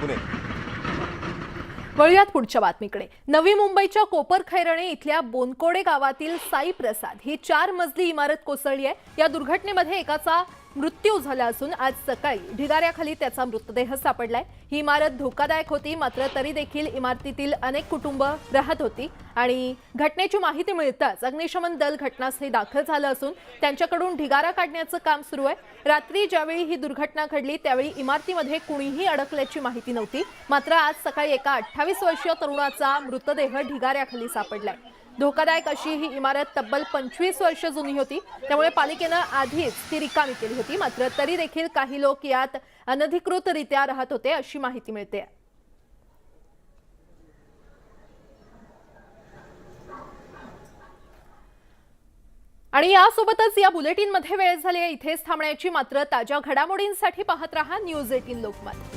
पुणे. वळूयात पुढच्या बातमीकडे. नवी मुंबईच्या कोपर खैरणे इथल्या बोनकोडे गावातील साई प्रसाद ही चार मजली इमारत कोसळली आहे. या दुर्घटनेमध्ये एकाचा मृत्यू झाला असून आज सकाळी ढिगाऱ्याखाली त्याचा मृतदेह सापडलाय. ही इमारत धोकादायक होती मात्र तरी देखील इमारतीतील अनेक कुटुंब राहत होती. आणि घटनेची माहिती मिळताच अग्निशमन दल घटनास्थळी दाखल झालं असून त्यांच्याकडून ढिगारा काढण्याचं काम सुरू आहे. रात्री ज्यावेळी ही दुर्घटना घडली त्यावेळी इमारतीमध्ये कुणीही अडकल्याची माहिती नव्हती. मात्र आज सकाळी एका अठ्ठावीस वर्षीय तरुणाचा मृतदेह ढिगाऱ्याखाली सापडलाय. धोकादायक अशी ही इमारत तब्बल पंचवीस वर्ष जुनी होती. त्यामुळे पालिकेनं आधीच ती रिकामी केली होती. मात्र तरी देखील काही लोक यात अनधिकृतरित्या राहत होते अशी माहिती मिळते. आणि यासोबतच या बुलेटिनमध्ये वेळ झाली आहे. इथेच थांबण्याची मात्र ताज्या घडामोडींसाठी पाहत रहा न्यूज एटीन लोकमत.